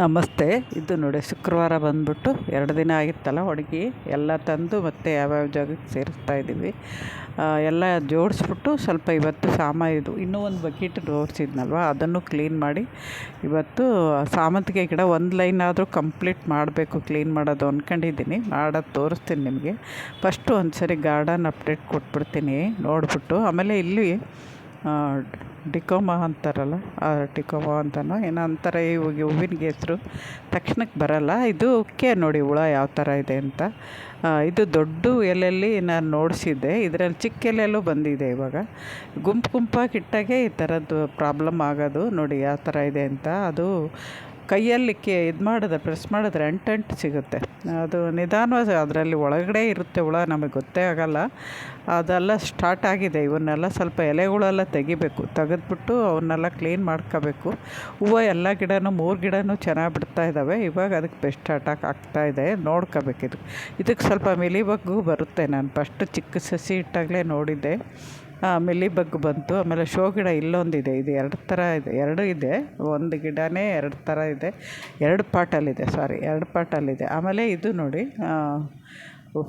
ನಮಸ್ತೆ. ಇದು ನೋಡಿ, ಶುಕ್ರವಾರ ಬಂದ್ಬಿಟ್ಟು ಎರಡು ದಿನ ಆಗಿತ್ತಲ್ಲ ಒಣಗಿ ಎಲ್ಲ ತಂದು ಮತ್ತೆ ಯಾವ್ಯಾವ ಜಾಗಕ್ಕೆ ಸೇರಿಸ್ತಾ ಇದ್ದೀವಿ. ಎಲ್ಲ ಜೋಡಿಸ್ಬಿಟ್ಟು ಸ್ವಲ್ಪ ಇವತ್ತು ಸಾಮ ಇದು ಇನ್ನೂ ಒಂದು ಬಕೆಟ್ ಜೋಡಿಸಿದ್ನಲ್ವ, ಅದನ್ನು ಕ್ಲೀನ್ ಮಾಡಿ ಇವತ್ತು ಸಾಮಂತಿಗೆ ಗಿಡ ಒಂದು ಲೈನ್ ಆದರೂ ಕಂಪ್ಲೀಟ್ ಮಾಡಬೇಕು ಕ್ಲೀನ್ ಮಾಡೋದು ಅಂದ್ಕೊಂಡಿದ್ದೀನಿ ಮಾಡೋದು ತೋರಿಸ್ತೀನಿ ನಿಮಗೆ. ಫಸ್ಟು ಒಂದು ಸರಿ ಗಾರ್ಡನ್ ಅಪ್ಡೇಟ್ ಕೊಟ್ಬಿಡ್ತೀನಿ, ನೋಡಿಬಿಟ್ಟು. ಆಮೇಲೆ ಇಲ್ಲಿ ಡಿಕೋಮ ಅಂತಾರಲ್ಲ ಟಿಕೋಮ ಅಂತನೋ, ಏನೋ ಅಂತಾರೆ ಇವಾಗ ಹೂವಿನ ಹೆಸ್ರು ತಕ್ಷಣಕ್ಕೆ ಬರಲ್ಲ. ಇದಕ್ಕೆ ನೋಡಿ ಹುಳ ಯಾವ ಥರ ಇದೆ ಅಂತ. ಇದು ದೊಡ್ಡ ಎಲೆಯಲ್ಲಿ ನಾನು ನೋಡಿಸಿದ್ದೆ. ಇದರಲ್ಲಿ ಚಿಕ್ಕ ಎಲೆಯಲ್ಲೂ ಬಂದಿದೆ ಇವಾಗ. ಗುಂಪು ಗುಂಪಾಗಿ ಇಟ್ಟಾಗೆ ಈ ಥರದ್ದು ಪ್ರಾಬ್ಲಮ್ ಆಗೋದು. ನೋಡಿ ಯಾವ ಥರ ಇದೆ ಅಂತ. ಅದು ಕೈಯಲ್ಲಿ ಕೆ ಇದು ಮಾಡಿದ್ರೆ ಪ್ರೆಸ್ ಮಾಡಿದ್ರೆ ಅಂಟಂಟು ಸಿಗುತ್ತೆ. ಅದು ನಿಧಾನವಾಗಿ ಅದರಲ್ಲಿ ಒಳಗಡೆ ಇರುತ್ತೆ ಹುಳ, ನಮಗೆ ಗೊತ್ತೇ ಆಗೋಲ್ಲ. ಅದೆಲ್ಲ ಸ್ಟಾರ್ಟ್ ಆಗಿದೆ. ಇವನ್ನೆಲ್ಲ ಸ್ವಲ್ಪ ಎಲೆಗಳೆಲ್ಲ ತೆಗಿಬೇಕು. ತೆಗೆದ್ಬಿಟ್ಟು ಅವನ್ನೆಲ್ಲ ಕ್ಲೀನ್ ಮಾಡ್ಕೋಬೇಕು. ಹೂವು ಎಲ್ಲ ಗಿಡನೂ, ಮೂರು ಗಿಡನೂ ಚೆನ್ನಾಗಿ ಬಿಡ್ತಾ ಇದ್ದಾವೆ. ಇವಾಗ ಅದಕ್ಕೆ ಬೆಸ್ಟ್ ಅಟ್ಯಾಕ್ ಆಗ್ತಾ ಇದೆ. ಇದು. ಇದಕ್ಕೆ ಸ್ವಲ್ಪ ಮಿಲಿಬಗ್ಗು ಬರುತ್ತೆ. ನಾನು ಫಸ್ಟ್ ಚಿಕ್ಕ ಸಸಿ ಇಟ್ಟಾಗಲೇ ನೋಡಿದ್ದೆ. ಮಿಲಿ ಬಗ್ ಬಂತು. ಆಮೇಲೆ ಶೋ ಗಿಡ ಇಲ್ಲೊಂದಿದೆ. ಇದು ಎರಡು ಥರ ಇದೆ. ಎರಡು ಇದೆ. ಒಂದು ಗಿಡನೇ ಎರಡು ಥರ ಇದೆ. ಎರಡು ಪಾಟಲ್ಲಿದೆ. ಸಾರಿ ಎರಡು ಪಾಟಲ್ಲಿದೆ. ಆಮೇಲೆ ಇದು ನೋಡಿ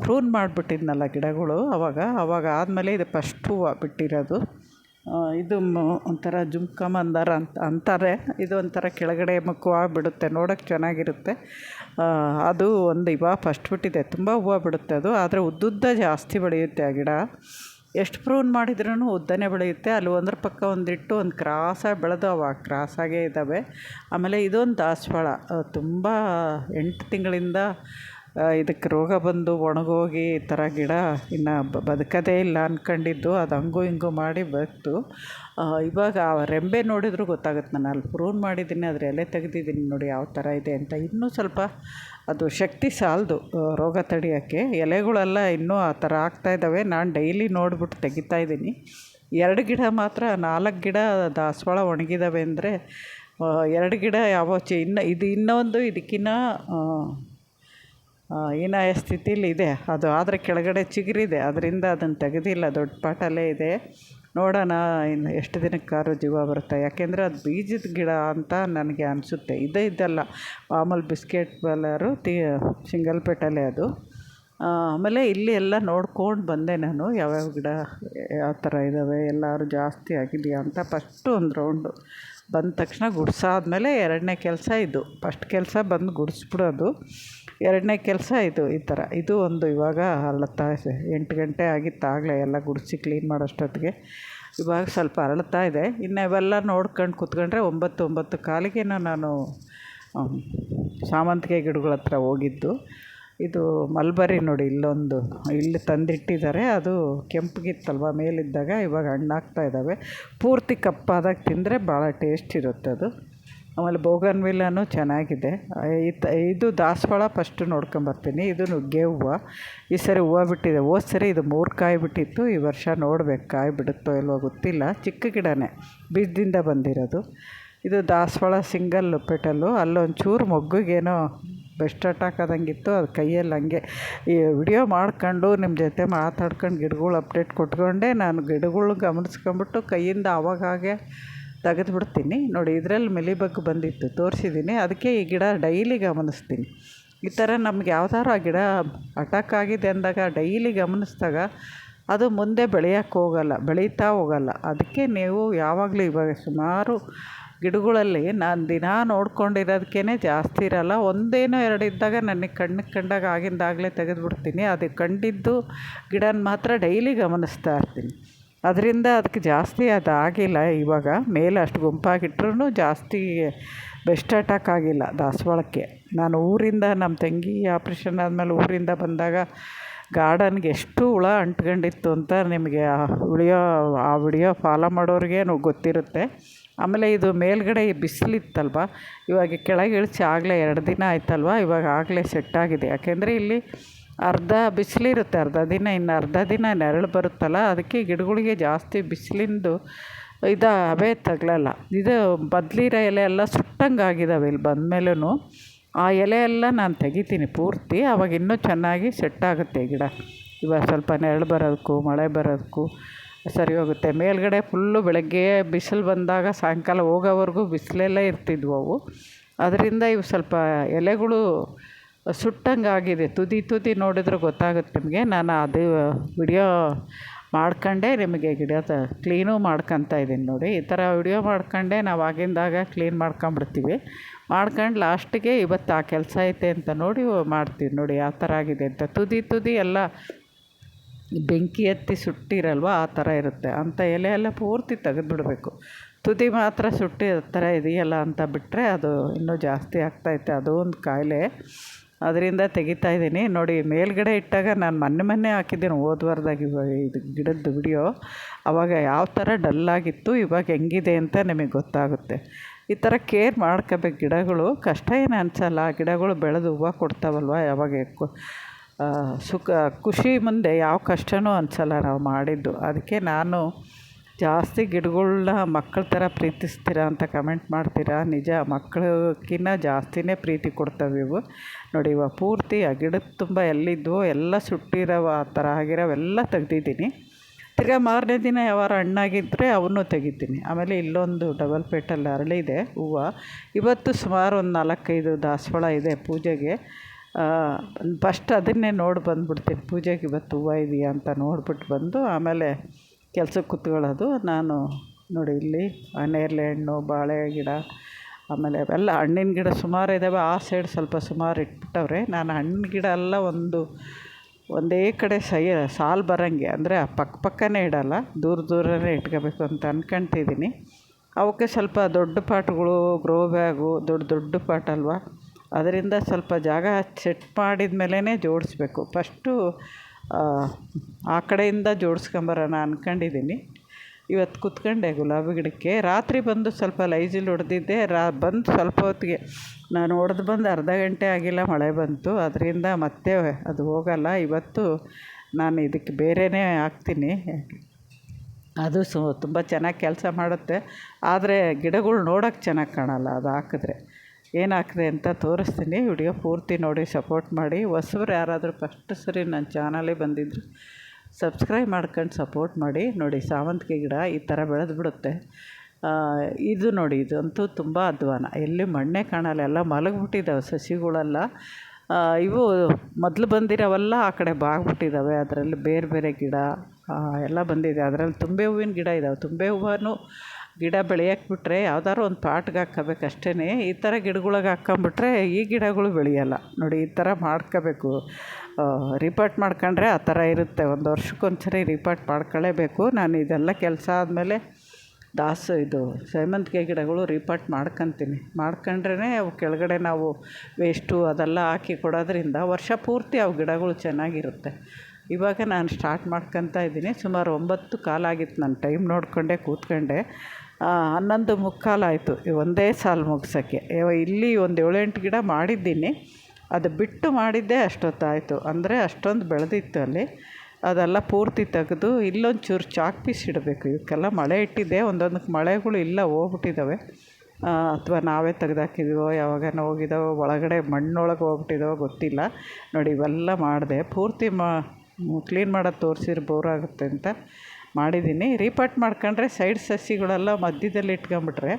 ಪ್ರೂನ್ ಮಾಡಿಬಿಟ್ಟಿದ್ನಲ್ಲ ಗಿಡಗಳು ಆವಾಗ ಅವಾಗ ಆದಮೇಲೆ ಇದು ಫಸ್ಟ್ ಹೂವು ಬಿಟ್ಟಿರೋದು. ಇದು ಒಂಥರ ಜುಮ್ಕಾ ಮಂದಾರ ಅಂತ ಅಂತಾರೆ. ಇದು ಒಂಥರ ಕೆಳಗಡೆ ಮುಖವಾಗಿ ಬಿಡುತ್ತೆ ನೋಡೋಕ್ಕೆ ಚೆನ್ನಾಗಿರುತ್ತೆ. ಅದು ಒಂದು ಇವಾಗ ಫಸ್ಟ್ ಬಿಟ್ಟಿದೆ. ತುಂಬ ಹೂವು ಬಿಡುತ್ತೆ ಅದು. ಆದರೆ ಉದ್ದುದ್ದ ಜಾಸ್ತಿ ಬೆಳೆಯುತ್ತೆ ಆ ಗಿಡ. ಎಷ್ಟು ಪ್ರೂನ್ ಮಾಡಿದ್ರೂ ಉದ್ದನೇ ಬೆಳೆಯುತ್ತೆ. ಅಲ್ಲಿ ಒಂದ್ರ ಪಕ್ಕ ಒಂದಿಟ್ಟು ಒಂದು ಕ್ರಾಸಾಗಿ ಬೆಳೆದು ಅವು ಕ್ರಾಸಾಗೇ ಇದ್ದಾವೆ ಆಮೇಲೆ ಇದೊಂದು ದಾಸವಾಳ. ತುಂಬ ಎಂಟು ತಿಂಗಳಿಂದ ಇದಕ್ಕೆ ರೋಗ ಬಂದು ಒಣಗೋಗಿ ಈ ಥರ ಗಿಡ ಇನ್ನು ಬದುಕೋದೇ ಇಲ್ಲ ಅಂದ್ಕೊಂಡಿದ್ದು ಅದು ಹಂಗು ಹಿಂಗು ಮಾಡಿ ಬದುಕ್ತು ಇವಾಗ ಆ ರೆಂಬೆ ನೋಡಿದ್ರೂ ಗೊತ್ತಾಗುತ್ತೆ. ನಾನು ಅಲ್ಲಿ ಪ್ರೂನ್ ಮಾಡಿದ್ದೀನಿ, ಅದ್ರ ಎಲೆ ತೆಗೆದಿದ್ದೀನಿ, ನೋಡಿ ಯಾವ ಥರ ಇದೆ ಅಂತ. ಇನ್ನೂ ಸ್ವಲ್ಪ ಅದು ಶಕ್ತಿ ಸಾಲದು ರೋಗ ತಡೆಯೋಕ್ಕೆ. ಎಲೆಗಳೆಲ್ಲ ಇನ್ನೂ ಆ ಥರ ಆಗ್ತಾಯಿದ್ದಾವೆ ನಾನು ಡೈಲಿ ನೋಡ್ಬಿಟ್ಟು ತೆಗಿತಾ ಇದ್ದೀನಿ. ಎರಡು ಗಿಡ ಮಾತ್ರ, ನಾಲ್ಕು ಗಿಡ ದಾಸವಾಳ ಒಣಗಿದ್ದಾವೆ ಅಂದರೆ ಎರಡು ಗಿಡ ಯಾವ ಚಿ, ಇನ್ನು ಇದು ಇನ್ನೊಂದು, ಇದಕ್ಕಿನ್ನ ಹೀನಾಯ ಸ್ಥಿತಿಲಿ ಇದೆ. ಅದು ಆದರೆ ಕೆಳಗಡೆ ಚಿಗುರಿದೆ. ಅದರಿಂದ ಅದನ್ನು ತೆಗೆದಿಲ್ಲ. ದೊಡ್ಡ ಪಾಟಲ್ಲೇ ಇದೆ. ನೋಡೋಣ, ಇನ್ನು ಎಷ್ಟು ದಿನಕ್ಕಾದ್ರೂ ಜೀವ ಬರುತ್ತೆ. ಯಾಕೆಂದರೆ ಅದು ಬೀಜದ ಗಿಡ ಅಂತ ನನಗೆ ಅನಿಸುತ್ತೆ. ಇದೇ ಇದ್ದಲ್ಲ ಮಾಮೂಲಿ ಬಿಸ್ಕೆಟ್ ಪಾರ್ಲರು ತಿ ಸಿಂಗಲ್ ಪೆಟಲೆ ಅದು. ಆಮೇಲೆ ಇಲ್ಲಿ ಎಲ್ಲ ನೋಡ್ಕೊಂಡು ಬಂದೆ ನಾನು, ಯಾವ್ಯಾವ ಗಿಡ, ಯಾವ ಥರ ಇದ್ದಾವೆ ಎಲ್ಲರೂ ಜಾಸ್ತಿ ಆಗಿದೆಯಾ ಅಂತ ಫಸ್ಟು ಒಂದು ರೌಂಡು ಬಂದ ತಕ್ಷಣ ಗುಡ್ಸಾದ್ಮೇಲೆ ಎರಡನೇ ಕೆಲಸ ಇದು. ಫಸ್ಟ್ ಕೆಲಸ ಬಂದು ಗುಡಿಸ್ಬಿಡೋದು. ಎರಡನೇ ಕೆಲಸ ಇದು, ಈ ಥರ ಇದು ಒಂದು ಇವಾಗ ಅರಳುತ್ತಾ ಇದೆ. ಎಂಟು ಗಂಟೆ ಆಗಿತ್ತು ಆಗಲೇ ಎಲ್ಲ ಗುಡಿಸಿ ಕ್ಲೀನ್ ಮಾಡೋಷ್ಟೊತ್ತಿಗೆ. ಇವಾಗ ಸ್ವಲ್ಪ ಅರಳುತ್ತಾ ಇದೆ. ಇನ್ನು ಇವೆಲ್ಲ ನೋಡ್ಕೊಂಡು ಕೂತ್ಕೊಂಡ್ರೆ ಒಂಬತ್ತು ಒಂಬತ್ತು ಕಾಲಿಗೇನೋ ನಾನು ಸಾಮಂತಿಗೆ ಗಿಡಗಳ ಹತ್ರ ಹೋಗಿದ್ದು. ಇದು ಮಲ್ಬರಿ ನೋಡಿ, ಇಲ್ಲೊಂದು. ಇಲ್ಲಿ ತಂದಿಟ್ಟಿದ್ದಾರೆ. ಅದು ಕೆಂಪಗಿತ್ತಲ್ವ? ಮೇಲಿದ್ದಾಗ ಇವಾಗ ಹಣ್ಣಾಗ್ತಾ ಇದ್ದಾವೆ. ಪೂರ್ತಿ ಕಪ್ಪಾದಾಗ ತಿಂದರೆ ಭಾಳ ಟೇಸ್ಟ್ ಇರುತ್ತೆ ಅದು. ಆಮೇಲೆ ಬೋಗನ್ವಿಲ್ಲಾನು ಚೆನ್ನಾಗಿದೆ. ಇದು ದಾಸವಾಳ ಫಸ್ಟು ನೋಡ್ಕೊಂಬರ್ತೀನಿ ಇದು ನುಗ್ಗೆ ಹೂವು ಈ ಸರಿ ಹೂವು ಬಿಟ್ಟಿದೆ. ಹೋದ ಸರಿ ಇದು ಮೂರು ಕಾಯಿ ಬಿಟ್ಟಿತ್ತು. ಈ ವರ್ಷ ನೋಡ್ಬೇಕು ಕಾಯಿ ಬಿಡುತ್ತೋ ಇಲ್ವೋ ಗೊತ್ತಿಲ್ಲ. ಚಿಕ್ಕ ಗಿಡನೇ, ಬೀಜದಿಂದ ಬಂದಿರೋದು. ಇದು ದಾಸವಾಳ ಸಿಂಗಲ್ ಪೆಟಲು ಅಲ್ಲೊಂಚೂರು ಮೊಗ್ಗಿಗೇನೋ ಬೆಸ್ಟ್ ಅಟ್ಯಾಕ್ ಆದಂಗಿತ್ತು, ಅದು ಕೈಯಲ್ಲಿ ಹಂಗೆ ಈ ವಿಡಿಯೋ ಮಾಡ್ಕೊಂಡು ನಿಮ್ಮ ಜೊತೆ ಮಾತಾಡ್ಕೊಂಡು ಗಿಡಗಳು ಅಪ್ಡೇಟ್ ಕೊಟ್ಕೊಂಡೆ. ನಾನು ಗಿಡಗಳು ಗಮನಿಸ್ಕೊಂಬಿಟ್ಟು ಕೈಯಿಂದ ಆವಾಗಾಗೆ ತೆಗೆದ್ಬಿಡ್ತೀನಿ. ನೋಡಿ, ಇದರಲ್ಲಿ ಮಿಲಿಬಗ್ ಬಂದಿತ್ತು ತೋರಿಸಿದ್ದೀನಿ ಅದಕ್ಕೆ ಈ ಗಿಡ ಡೈಲಿ ಗಮನಿಸ್ತೀನಿ. ಈ ಥರ ನಮ್ಗೆ ಯಾವ್ದಾರು ಆ ಗಿಡ ಅಟ್ಯಾಕ್ ಆಗಿದೆ ಅಂದಾಗ ಡೈಲಿ ಗಮನಿಸಿದಾಗ ಅದು ಮುಂದೆ ಬೆಳೆಯೋಕ್ಕೆ ಹೋಗಲ್ಲ, ಬೆಳೀತಾ ಹೋಗಲ್ಲ. ಅದಕ್ಕೆ ನೀವು ಯಾವಾಗಲೂ ಇವಾಗ ಸುಮಾರು ಗಿಡಗಳಲ್ಲಿ ನಾನು ದಿನ ನೋಡ್ಕೊಂಡಿರೋದಕ್ಕೇ ಜಾಸ್ತಿ ಇರೋಲ್ಲ. ಒಂದೇನೋ ಎರಡು ಇದ್ದಾಗ ನನಗೆ ಕಣ್ಣಿಗೆ ಕಂಡಾಗ ಆಗಿಂದಾಗಲೇ ತೆಗೆದುಬಿಡ್ತೀನಿ. ಅದು ಕಂಡಿದ್ದು ಗಿಡನ ಮಾತ್ರ ಡೈಲಿ ಗಮನಿಸ್ತಾ ಇರ್ತೀನಿ. ಅದರಿಂದ ಅದಕ್ಕೆ ಜಾಸ್ತಿ ಅದು ಆಗಿಲ್ಲ ಇವಾಗ. ಮೇಲೆ ಅಷ್ಟು ಗುಂಪಾಗಿಟ್ರೂ ಜಾಸ್ತಿ ಬೆಸ್ಟ್ ಅಟ್ಯಾಕ್ ಆಗಿಲ್ಲ ದಾಸವಾಳಕ್ಕೆ. ನಾನು ಊರಿಂದ ನಮ್ಮ ತಂಗಿ ಆಪ್ರೇಷನ್ ಆದಮೇಲೆ ಊರಿಂದ ಬಂದಾಗ ಗಾರ್ಡನ್ಗೆ ಎಷ್ಟು ಹುಳ ಅಂಟ್ಕೊಂಡಿತ್ತು ಅಂತ ನಿಮಗೆ ಆ ಆ ವಿಡಿಯೋ ಫಾಲೋ ಮಾಡೋರಿಗೆ ಗೊತ್ತಿರುತ್ತೆ. ಆಮೇಲೆ ಇದು ಮೇಲುಗಡೆ ಬಿಸಿಲಿತ್ತಲ್ವ? ಇವಾಗ ಕೆಳಗೆ ಇಳಿಸಿ ಆಗಲೇ ಎರಡು ದಿನ ಆಯ್ತಲ್ವ? ಇವಾಗ ಆಗಲೇ ಸೆಟ್ಟಾಗಿದೆ ಯಾಕೆಂದರೆ ಇಲ್ಲಿ ಅರ್ಧ ಬಿಸಿಲಿರುತ್ತೆ, ಅರ್ಧ ದಿನ, ಇನ್ನು ಅರ್ಧ ದಿನ ನೆರಳು ಬರುತ್ತಲ್ಲ, ಅದಕ್ಕೆ ಗಿಡಗಳಿಗೆ ಜಾಸ್ತಿ ಬಿಸಿಲಿಂದು ಇದು ಹಬೆ ತಗಲಲ್ಲ. ಇದು ಬದಲಿರೋ ಎಲೆ ಎಲ್ಲ ಸುಟ್ಟಂಗೆ ಆಗಿದ್ದಾವೆ ಇಲ್ಲಿ ಬಂದಮೇಲೂ ಆ ಎಲೆ ಎಲ್ಲ ನಾನು ತೆಗಿತೀನಿ ಪೂರ್ತಿ ಆವಾಗ ಇನ್ನೂ ಚೆನ್ನಾಗಿ ಸೆಟ್ ಆಗುತ್ತೆ ಗಿಡ. ಇವಾಗ ಸ್ವಲ್ಪ ನೆರಳು ಬರೋದಕ್ಕೂ, ಮಳೆ ಬರೋದಕ್ಕೂ ಸರಿ ಹೋಗುತ್ತೆ ಮೇಲುಗಡೆ ಫುಲ್ಲು ಬೆಳಗ್ಗೆ ಬಿಸಿಲು ಬಂದಾಗ ಸಾಯಂಕಾಲ ಹೋಗೋವರೆಗೂ ಬಿಸಿಲಲ್ಲೇ ಇರ್ತಿದ್ವು ಅವು. ಅದರಿಂದ ಇವು ಸ್ವಲ್ಪ ಎಲೆಗಳು ಸುಟ್ಟಂಗೆ ಆಗಿದೆ ತುದಿ ತುದಿ ನೋಡಿದ್ರೆ ಗೊತ್ತಾಗುತ್ತೆ ನಿಮಗೆ. ನಾನು ಅದು ವಿಡಿಯೋ ಮಾಡ್ಕೊಂಡೇ ನಿಮಗೆ ಗಿಡದ ಕ್ಲೀನು ಮಾಡ್ಕೊತ ಇದ್ದೀನಿ ನೋಡಿ. ಈ ಥರ ವಿಡಿಯೋ ಮಾಡ್ಕೊಂಡೆ ನಾವು ಆಗಿಂದಾಗ ಕ್ಲೀನ್ ಮಾಡ್ಕೊಂಬಿಡ್ತೀವಿ. ಮಾಡ್ಕೊಂಡು ಲಾಸ್ಟಿಗೆ ಇವತ್ತು ಆ ಕೆಲಸ ಐತೆ ಅಂತ ನೋಡಿ ಮಾಡ್ತೀವಿ ನೋಡಿ. ಯಾವ ಥರ ಆಗಿದೆ ಅಂತ. ತುದಿ ತುದಿ ಎಲ್ಲ ಬೆಂಕಿ ಹತ್ತಿ ಸುಟ್ಟಿರಲ್ವ? ಆ ಥರ ಇರುತ್ತೆ. ಅಂಥ ಎಲೆ ಎಲ್ಲ ಪೂರ್ತಿ ತೆಗೆದ್ಬಿಡ್ಬೇಕು. ತುದಿ ಮಾತ್ರ ಸುಟ್ಟಿ ಥರ ಇದೆಯಲ್ಲ ಅಂತ ಬಿಟ್ಟರೆ ಅದು ಇನ್ನೂ ಜಾಸ್ತಿ ಆಗ್ತೈತೆ. ಅದು ಒಂದು ಕಾಯಿಲೆ. ಅದರಿಂದ ತೆಗಿತಾ ಇದ್ದೀನಿ. ನೋಡಿ, ಮೇಲ್ಗಡೆ ಇಟ್ಟಾಗ ನಾನು ಮೊನ್ನೆ ಮೊನ್ನೆ ಹಾಕಿದ್ದೀನಿ. ಓದ್ವಾರ್ದಾಗ ಇವಾಗ ಇದು ಗಿಡದ್ದು ವಿಡಿಯೋ. ಆವಾಗ ಯಾವ ಥರ ಡಲ್ಲಾಗಿತ್ತು ಇವಾಗ ಹೆಂಗಿದೆ ಅಂತ ನಿಮಗೆ ಗೊತ್ತಾಗುತ್ತೆ. ಈ ಥರ ಕೇರ್ ಮಾಡ್ಕೋಬೇಕು ಗಿಡಗಳು. ಕಷ್ಟ ಏನು ಅನಿಸಲ್ಲ. ಗಿಡಗಳು ಬೆಳೆದು ಹೂವು ಕೊಡ್ತಾವಲ್ವ? ಯಾವಾಗ ಸುಖ, ಖುಷಿ ಮುಂದೆ ಯಾವ ಕಷ್ಟವೂ ಅನ್ಸಲ್ಲ ನಾವು ಮಾಡಿದ್ದು. ಅದಕ್ಕೆ ನಾನು ಜಾಸ್ತಿ ಗಿಡಗಳ್ನ ಮಕ್ಕಳ ಥರ ಪ್ರೀತಿಸ್ತೀರ ಅಂತ ಕಮೆಂಟ್ ಮಾಡ್ತೀರಾ? ನಿಜ ಮಕ್ಕಳಕ್ಕಿಂತ ಜಾಸ್ತಿನೇ ಪ್ರೀತಿ ಕೊಡ್ತವೆ ಇವು. ನೋಡಿ, ಇವ ಪೂರ್ತಿ ಆ ಗಿಡದ ತುಂಬ ಎಲ್ಲಿದ್ವೋ ಎಲ್ಲ ಸುಟ್ಟಿರೋವು, ಆ ಥರ ಆಗಿರೋವೆಲ್ಲ ತೆಗ್ದಿದ್ದೀನಿ. ತಿರ್ಗಾ ಮಾರನೇ ದಿನ ಯಾವಾರ ಹಣ್ಣಾಗಿದ್ದರೆ ಅವನ್ನು ತೆಗಿತೀನಿ. ಆಮೇಲೆ ಇಲ್ಲೊಂದು ಡಬಲ್ ಪೇಟಲ್ಲಿ ಅರಳಿದೆ, ಹೂವು. ಇವತ್ತು ಸುಮಾರು ಒಂದು ನಾಲ್ಕೈದು ದಾಸವಾಳ ಇದೆ ಪೂಜೆಗೆ. ಫಸ್ಟ್ ಅದನ್ನೇ ನೋಡಿ ಬಂದುಬಿಡ್ತೀನಿ. ಪೂಜೆಗೆ ಇವತ್ತು ಹೂವು ಇದೆಯಾ ಅಂತ ನೋಡ್ಬಿಟ್ಟು ಬಂದು ಆಮೇಲೆ ಕೆಲ್ಸಕ್ಕೆ ಕೂತ್ಕೊಳ್ಳೋದು. ನಾನು ನೋಡಿ ಇಲ್ಲಿ ನೇರಳೆ ಹಣ್ಣು, ಬಾಳೆ ಗಿಡ, ಆಮೇಲೆ ಅವೆಲ್ಲ ಹಣ್ಣಿನ ಗಿಡ ಸುಮಾರು ಇದ್ದಾವೆ ಆ ಸೈಡ್ ಸ್ವಲ್ಪ ಸುಮಾರು ಇಟ್ಬಿಟ್ಟವ್ರೆ. ನಾನು ಹಣ್ಣಿನ ಗಿಡ ಎಲ್ಲ ಒಂದು, ಒಂದೇ ಕಡೆ ಸೈ, ಸಾಲು ಬರೋಂಗೆ. ಅಂದರೆ ಪಕ್ಕ ಪಕ್ಕನೇ ಇಡಲ್ಲ. ದೂರ ದೂರನೇ ಇಟ್ಕೋಬೇಕು ಅಂತ ಅಂದ್ಕೊಳ್ತಿದ್ದೀನಿ ಅವಕ್ಕೆ ಸ್ವಲ್ಪ ದೊಡ್ಡ ಪಾಟ್ಗಳು ಗ್ರೋ ಬ್ಯಾಗು ದೊಡ್ಡ ದೊಡ್ಡ ಪಾಟ್ ಅಲ್ವಾ? ಅದರಿಂದ ಸ್ವಲ್ಪ ಜಾಗ ಸೆಟ್ ಮಾಡಿದ ಮೇಲೇ ಜೋಡಿಸ್ಬೇಕು. ಫಸ್ಟು ಆ ಕಡೆಯಿಂದ ಜೋಡಿಸ್ಕೊಂಬರೋಣ ಅಂದ್ಕೊಂಡಿದ್ದೀನಿ ಇವತ್ತು ಕೂತ್ಕೊಂಡೆ ಗುಲಾಬಿ ಗಿಡಕ್ಕೆ. ರಾತ್ರಿ ಬಂದು ಸ್ವಲ್ಪ ಲೈಜಿಲ್ ಹೊಡೆದಿದ್ದೆ. ರಾ, ಬಂದು ಸ್ವಲ್ಪ ಹೊತ್ತಿಗೆ ನಾನು ಹೊಡೆದು ಬಂದು ಅರ್ಧ ಗಂಟೆ ಆಗಿಲ್ಲ ಮಳೆ ಬಂತು. ಅದರಿಂದ ಮತ್ತೆ ಅದು ಹೋಗಲ್ಲ. ಇವತ್ತು ನಾನು ಇದಕ್ಕೆ ಬೇರೆಯೇ ಹಾಕ್ತೀನಿ. ಅದು ಸು, ತುಂಬ ಚೆನ್ನಾಗಿ ಕೆಲಸ ಮಾಡುತ್ತೆ. ಆದರೆ ಗಿಡಗಳು ನೋಡೋಕ್ಕೆ ಚೆನ್ನಾಗಿ ಕಾಣಲ್ಲ. ಅದು ಹಾಕಿದ್ರೆ. ಏನು ಅಂತ ತೋರಿಸ್ತೀನಿ. ವಿಡಿಯೋ ಪೂರ್ತಿ ನೋಡಿ, ಸಪೋರ್ಟ್ ಮಾಡಿ. ಹೊಸವ್ರು ಯಾರಾದರೂ ಫಸ್ಟ್ ಸರಿ ನನ್ನ ಚಾನಲಿಗೆ ಬಂದಿದ್ದರು ಸಬ್ಸ್ಕ್ರೈಬ್ ಮಾಡ್ಕೊಂಡು ಸಪೋರ್ಟ್ ಮಾಡಿ. ನೋಡಿ, ಸಾವಂತಿಗೆ ಗಿಡ ಈ ಥರ ಬೆಳೆದು ಬಿಡುತ್ತೆ. ಇದು ನೋಡಿ, ಇದಂತೂ ತುಂಬ ಅಧ್ವಾನ. ಎಲ್ಲಿ ಮಣ್ಣೆ ಕಾಣಲ್ಲ, ಎಲ್ಲ ಮಲಗಿಬಿಟ್ಟಿದ್ದಾವೆ ಸಸಿಗಳೆಲ್ಲ. ಇವು ಮೊದಲು ಬಂದಿರೋವೆಲ್ಲ ಆ ಕಡೆ ಬಾಗ್ಬಿಟ್ಟಿದ್ದಾವೆ ಅದರಲ್ಲಿ ಬೇರೆ ಬೇರೆ ಗಿಡ ಎಲ್ಲ ಬಂದಿದೆ. ಅದರಲ್ಲಿ ತುಂಬೆ ಹೂವಿನ ಗಿಡ ಇದ್ದಾವೆ ತುಂಬೆ ಹೂವೂ ಗಿಡ ಬೆಳೆಯೋಕೆ ಬಿಟ್ಟರೆ ಯಾವ್ದಾದ್ರು ಒಂದು ಪಾಟ್ಗೆ ಹಾಕ್ಕೋಬೇಕು ಅಷ್ಟೇ ಈ ಥರ ಗಿಡಗಳಿಗೆ ಹಾಕ್ಕೊಂಬಿಟ್ರೆ ಈ ಗಿಡಗಳು ಬೆಳೆಯೋಲ್ಲ. ನೋಡಿ, ಈ ಥರ ಮಾಡ್ಕೋಬೇಕು. ರಿಪೋರ್ಟ್ ಮಾಡ್ಕೊಂಡ್ರೆ ಆ ಥರ ಇರುತ್ತೆ. ಒಂದು ವರ್ಷಕ್ಕೊಂದು ರಿಪೋರ್ಟ್ ಮಾಡ್ಕೊಳ್ಳೇಬೇಕು ನಾನು ಇದೆಲ್ಲ ಕೆಲಸ ಆದಮೇಲೆ ದಾಸು ಇದು ಸೇವಂತಿಗೆ ಗಿಡಗಳು ರಿಪೋರ್ಟ್ ಮಾಡ್ಕೊತೀನಿ. ಮಾಡ್ಕೊಂಡ್ರೇ ಅವು ಕೆಳಗಡೆ ನಾವು ವೇಸ್ಟು ಅದೆಲ್ಲ ಹಾಕಿ ಕೊಡೋದ್ರಿಂದ ವರ್ಷ ಪೂರ್ತಿ ಅವು ಗಿಡಗಳು ಚೆನ್ನಾಗಿರುತ್ತೆ. ಇವಾಗ ನಾನು ಸ್ಟಾರ್ಟ್ ಮಾಡ್ಕೊತ ಇದ್ದೀನಿ. ಸುಮಾರು ಒಂಬತ್ತು ಕಾಲಾಗಿತ್ತು ನಾನು ಟೈಮ್ ನೋಡಿಕೊಂಡೆ, ಕೂತ್ಕೊಂಡೆ. ಹನ್ನೊಂದು ಮುಕ್ಕಾಲಾಯಿತು ಒಂದೇ ಸಾಲು ಮುಗ್ಸೋಕ್ಕೆ. ಇಲ್ಲಿ ಒಂದು ಏಳೆಂಟು ಗಿಡ ಮಾಡಿದ್ದೀನಿ. ಅದು ಬಿಟ್ಟು ಮಾಡಿದ್ದೇ ಅಷ್ಟೊತ್ತಾಯಿತು. ಅಂದರೆ ಅಷ್ಟೊಂದು ಬೆಳೆದಿತ್ತು ಅಲ್ಲಿ. ಅದೆಲ್ಲ ಪೂರ್ತಿ ತೆಗೆದು ಇಲ್ಲೊಂಚೂರು ಚಾಕ್ ಪೀಸ್ ಇಡಬೇಕು. ಇವಕ್ಕೆಲ್ಲ ಮಳೆ ಇಟ್ಟಿದ್ದೆ ಒಂದೊಂದಕ್ಕೆ ಮಳೆಗಳು ಇಲ್ಲ ಹೋಗ್ಬಿಟ್ಟಿದ್ದಾವೆ ಅಥವಾ ನಾವೇ ತೆಗ್ದಾಕಿದ್ದೀವೋ ಯಾವಾಗನ ಹೋಗಿದ್ದಾವೋ ಒಳಗಡೆ ಮಣ್ಣೊಳಗೆ ಹೋಗ್ಬಿಟ್ಟಿದ್ದಾವೋ ಗೊತ್ತಿಲ್ಲ. ನೋಡಿ, ಇವೆಲ್ಲ ಮಾಡಿದೆ. ಪೂರ್ತಿ ಮಾ, ಕ್ಲೀನ್ ಮಾಡೋದು ತೋರಿಸಿದ್ರೆ ಬೋರಾಗುತ್ತೆ ಅಂತ. ಮಾಡಿದ್ದೀನಿ. ರೀಪಾಟ್ ಮಾಡ್ಕೊಂಡ್ರೆ ಸೈಡ್ ಸಸಿಗಳೆಲ್ಲ ಮಧ್ಯದಲ್ಲಿ ಇಟ್ಕೊಂಬಿಟ್ರೆ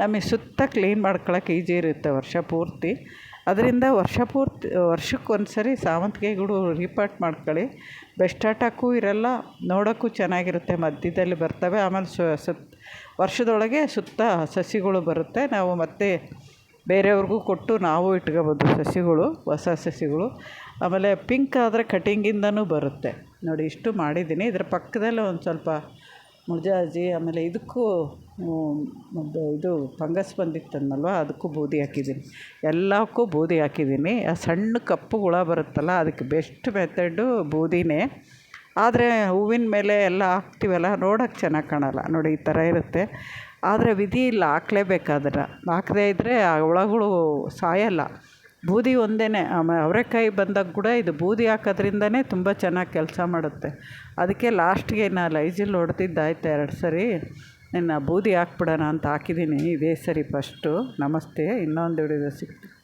ನಮಗೆ ಸುತ್ತ ಕ್ಲೀನ್ ಮಾಡ್ಕೊಳ್ಳೋಕೆ ಈಜಿ ಇರುತ್ತೆ ವರ್ಷ ಪೂರ್ತಿ. ಅದರಿಂದ ವರ್ಷ ಪೂರ್ತಿ, ವರ್ಷಕ್ಕೆ ಒಂದು ಸರಿ ಸಾವಂತಿಗೆಗಳು ರೀಪಾಟ್ ಮಾಡ್ಕೊಳ್ಳಿ. ಬೆಸ್ಟ್ ಆಟಕ್ಕೂ ಇರಲ್ಲ, ನೋಡೋಕ್ಕೂ ಚೆನ್ನಾಗಿರುತ್ತೆ, ಮಧ್ಯದಲ್ಲಿ ಬರ್ತವೆ, ಆಮೇಲೆ ಸುತ್ತ ವರ್ಷದೊಳಗೆ ಸುತ್ತ ಸಸಿಗಳು ಬರುತ್ತೆ. ನಾವು ಮತ್ತೆ ಬೇರೆಯವ್ರಿಗೂ ಕೊಟ್ಟು ನಾವು ಇಟ್ಕೋಬೋದು ಸಸಿಗಳು, ಹೊಸ ಸಸಿಗಳು. ಆಮೇಲೆ ಪಿಂಕ್ ಆದರೆ ಕಟಿಂಗಿಂದನೂ ಬರುತ್ತೆ. ನೋಡಿ, ಇಷ್ಟು ಮಾಡಿದ್ದೀನಿ. ಇದರ ಪಕ್ಕದಲ್ಲೇ ಒಂದು ಸ್ವಲ್ಪ ಮುಳ್ಜಾಜಿ ಆಮೇಲೆ ಇದಕ್ಕೂ ಇದು ಫಂಗಸ್ ಬಂದಿತ್ತನ್ನಲ್ವ ಅದಕ್ಕೂ ಬೂದಿ ಹಾಕಿದ್ದೀನಿ. ಎಲ್ಲಕ್ಕೂ ಬೂದಿ ಹಾಕಿದ್ದೀನಿ. ಆ ಸಣ್ಣ ಕಪ್ಪು ಹುಳ ಬರುತ್ತಲ್ಲ, ಅದಕ್ಕೆ ಬೆಸ್ಟ್ ಮೆಥಡು ಬೂದಿನೇ. ಆದರೆ ಹೂವಿನ ಮೇಲೆ ಎಲ್ಲ ಹಾಕ್ತೀವಲ್ಲ ನೋಡೋಕ್ಕೆ ಚೆನ್ನಾಗಿ ಕಾಣಲ್ಲ. ನೋಡಿ, ಈ ಥರ ಇರುತ್ತೆ. ಆದರೆ ವಿಧಿ ಇಲ್ಲ, ಹಾಕ್ಲೇಬೇಕಾದ್ರೆ. ಹಾಕದೇ ಇದ್ದರೆ ಆ ಹುಳಗಳು ಸಾಯೋಲ್ಲ. ಬೂದಿ ಒಂದೇ ಅವರೆಕಾಯಿ ಬಂದಾಗ ಕೂಡ ಇದು ಬೂದಿ ಹಾಕೋದ್ರಿಂದನೇ ತುಂಬ ಚೆನ್ನಾಗಿ ಕೆಲಸ ಮಾಡುತ್ತೆ. ಅದಕ್ಕೆ ಲಾಸ್ಟ್ಗೆ ನಾನು ಲೈಜಿಲ್ ಹೊಡೆದಿದ್ದಾಯ್ತು ಎರಡು ಸರಿ. ಇನ್ನು ಬೂದಿ ಹಾಕ್ಬಿಡೋಣ ಅಂತ ಹಾಕಿದ್ದೀನಿ. ಇದೇ ಸರಿ ಫಸ್ಟು. ನಮಸ್ತೆ. ಇನ್ನೊಂದು ಹಿಡಿದು ಸಿಗ್ತೀನಿ.